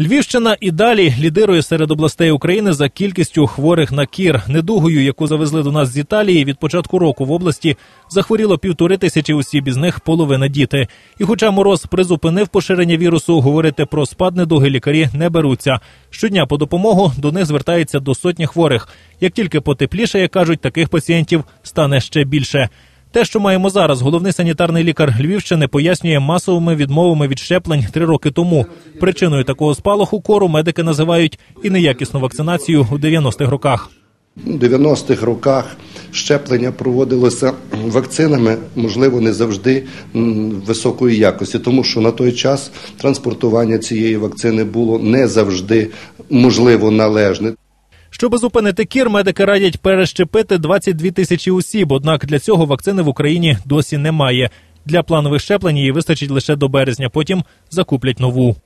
Львівщина і далі лідирує серед областей України за кількістю хворих на кір. Недугою, яку завезли до нас з Італії, від початку року в області захворіло півтори тисячі осіб, із них половина діти. І, хоча мороз призупинив поширення вірусу, говорити про спад недуги лікарі не беруться. Щодня по допомогу до них звертається до сотні хворих. Як тільки потепліше, як кажуть, таких пацієнтів стане ще більше. Те, що маємо зараз, головний санітарний лікар Львівщини пояснює масовими відмовами від щеплень три роки тому. Причиною такого спалаху кору медики називають і неякісну вакцинацію у 90-х роках. У 90-х роках щеплення проводилося вакцинами, можливо, не завжди високої якості, тому що на той час транспортування цієї вакцини було не завжди можливо належне. Щоби зупинити кір, медики радять перещепити 22 тисячі осіб. Однак для цього вакцини в Україні досі немає. Для планових щеплень її вистачить лише до березня. Потім закуплять нову.